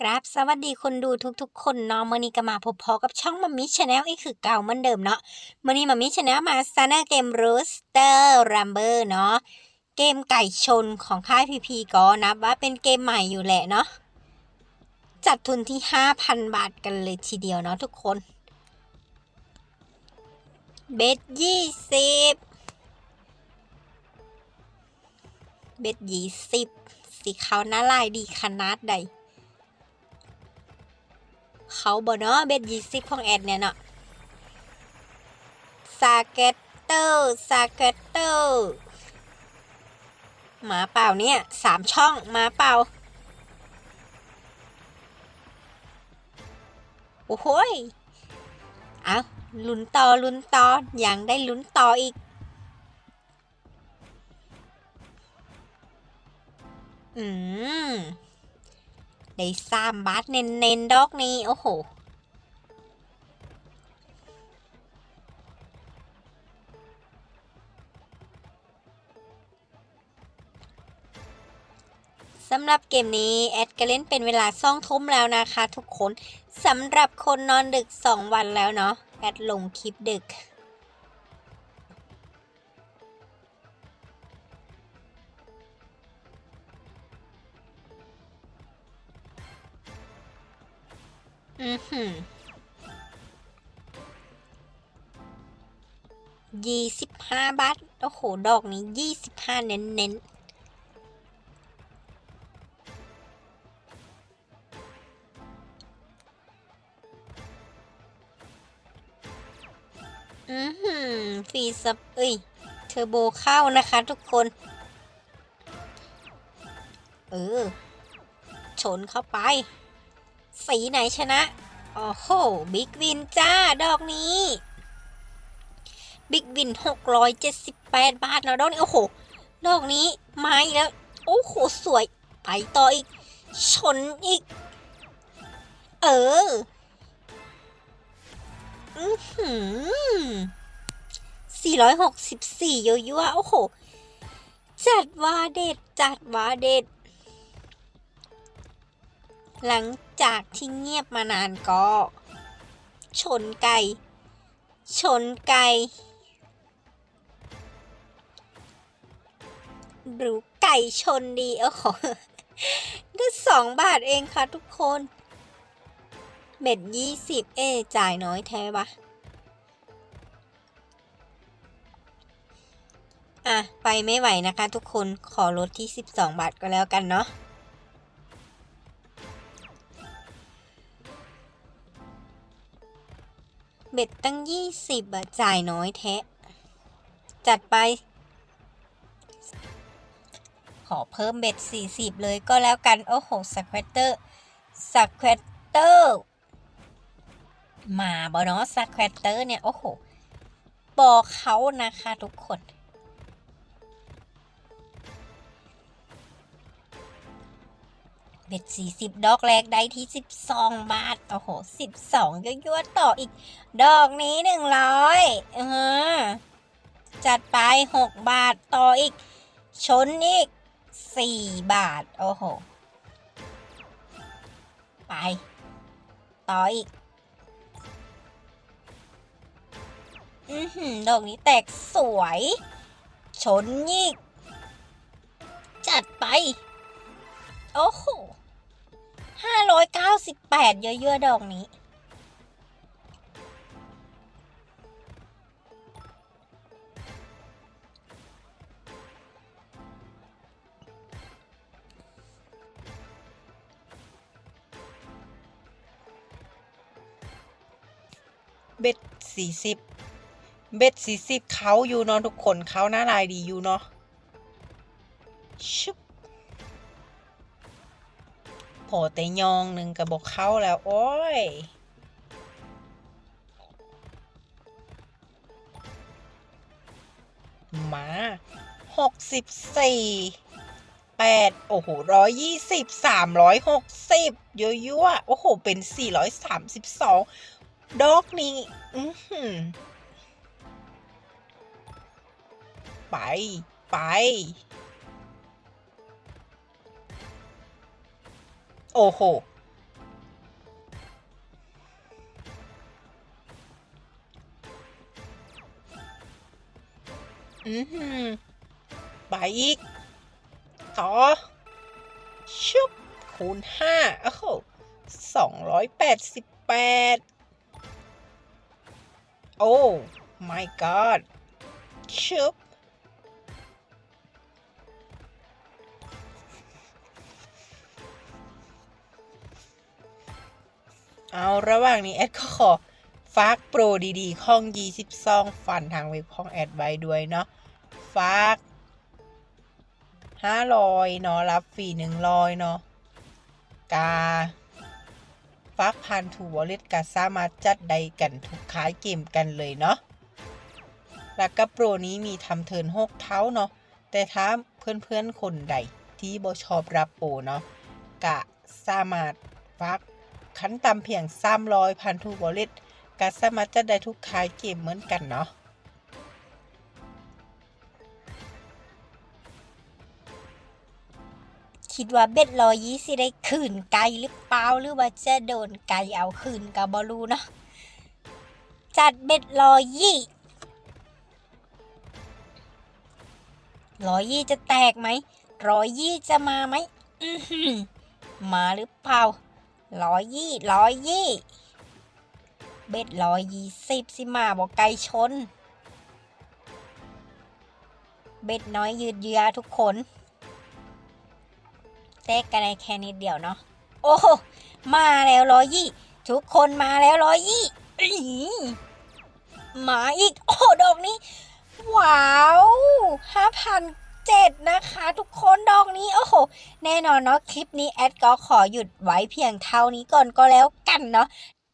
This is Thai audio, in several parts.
กราบสวัสดีคนดูทุกๆ คนเนาะมื่อนี้ก็มาพบพอกับช่องมัมมี่ชาแนลอีกคือเก่าเหมือนเดิมเนาะมื่อนี้มัมมี่ชาแนลมาสเนอร์เกมรูสเตอร์รัมเบอร์เนาะเกมไก่ชนของค่ายพีพีก็นับว่าเป็นเกมใหม่อยู่แหละเนาะจัดทุนที่ 5,000 บาทกันเลยทีเดียวเนาะทุกคนเบ็ดยี่สิบเบ็ดยี่สิบสีขาวน่าลายดีขนาดใด เขาบอเนาะเบ็ดยี่สิบของแอดเนี่ยเนาะสาเกตเตอร์สาเกตเตอร์หมาเปล่าเนี่ยสามช่องหมาเปล่าโอ้โหเอาลุ้นต่อลุ้นต่อยังได้ลุ้นต่ออีก อืม ได้สามบาทเน้นๆดอกนี้ โอ้โหสำหรับเกมนี้ แอดก็เล่นเป็นเวลาซ่องทุ่มแล้วนะคะ ทุกคนสำหรับคนนอนดึก 2 วันแล้วเนาะแอดลงคลิปดึก อือหือยี่สิบห้าบาท โอ้โห ดอกนี้ยี่สิบห้าเน้นเน้นอือหือฟรีซับ เอ้ย เทอร์โบเข้านะคะทุกคน เออ ชนเข้าไป สีไหนชนะ โอ้โห บิ๊กวินจ้า ดอกนี้ บิ๊กวิน 678 บาทนะดอกนี้ โอ้โห ดอกนี้มาอีกแล้ว โอ้โห สวย ไปต่ออีก ชนอีก เออ อือหือ464เยอะๆโอ้โห จัดว่าเด็ด จัดว่าเด็ด หลังจากที่เงียบมานานก็ ชนไก่ ชนไก่หรือไก่ชนดีโอ้โหก็สองบาทเองค่ะทุกคนเบ็ดยี่สิบเอ จ่ายน้อยแท้ปะอะ ไปไม่ไหวนะคะทุกคนขอลดที่ 12 บาทก็แล้วกันเนาะ เบ็ดตั้งยี่สิบอะจ่ายน้อยแท้จัดไป ขอเพิ่มเบ็ดสี่สิบเลยก็แล้วกัน โอ้โหสแควตเตอร์สแควตเตอร์มาบอเนาะสแควตเตอร์เนี่ย โอ้โห บอกเขานะคะทุกคน เบ็ดสี่สิบดอกแรกได้ที่สิบสองบาท โอ้โหสิบสองยั่วๆต่ออีก ดอกนี้หนึ่งร้อยเออจัดไปหกบาทต่ออีก ชนอีกสี่บาท โอ้โห ไป ต่ออีก อือหือดอกนี้แตกสวย ชนอีก จัดไป โอ้โห สิบแปดเยอะๆดอกนี้ เบ็ดสี่สิบเบ็ดสี่สิบเขาอยู่เนาะทุกคนเขาหน้าลายดีอยู่เนาะชุบ โผแต่ยองหนึ่งกระบอกเข้าแล้ว โอ้ยมาหกสิบสี่แปดโอ้โหร้อยยี่สิบสามร้อยหกสิบเยอะๆโอ้โห เป็นสี่ร้อยสามสิบสองดอกนี้ อือหือไป ไป โอ้โห อืมไปอีก ต่อ ชุบ คูณห้าโอ้โหสองร้อยแปดสิบแปดโอ้ my god ชุบ เอาระหว่างนี้แอดก็ขอฝากโปรดีๆ ข้อง 22 ฟันทางเว็บของแอดไว้ด้วยเนาะฝาก500เนาะรับฟรี100เนาะกาฝากพันถูวอลเล็ตก็สามารถจัดได้กันทุกขายเกมกันเลยเนาะ แล้วก็โปรนี้มีทำเทิร์น6เท้าเนาะ แต่ถ้าเพื่อนๆคนใดที่บ่ชอบรับโปรเนาะกะสามารถฝาก ขั้นต่ำเพียง300พันทูบอลเล็ตก็สามารถจะได้ทุกขายเกมเหมือนกันเนาะคิดว่าเบ็ดรอยี่สิได้คืนไกลหรือเปล่าหรือว่าจะโดนไกลเอาคืนกับบอลูเนาะจัดเบ็ดรอยี่ร้อยยี่จะแตกไหมร้อยยี่จะมาไหมอือหือมาหรือเปล่า ร้อยยี่ร้อยยี่เบ็ดร้อยยี่สิบสิมาบอกไกลชน เบ็ดน้อยยืดเยื้อทุกคนแทรกกันในแค่นิดเดียวเนาะโอ้มาแล้วร้อยยี่ทุกคนมาแล้วร้อยยี่มาอีก โอ้ดอกนี้ ว้าวห้าพัน เจ็ดนะคะ ทุกคนดอกนี้โอ้โห แน่นอนเนาะคลิปนี้แอดก็ขอหยุดไว้เพียงเท่านี้ก่อนก็แล้วกันเนาะ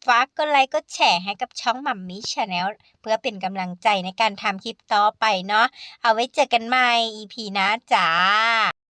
ฝากกดไลค์กดแชร์ให้กับช่องมัมมี่ชาแนลเพื่อเป็นกำลังใจในการทำคลิปต่อไปเนาะเอาไว้เจอกันใหม่ EP หน้าจ้า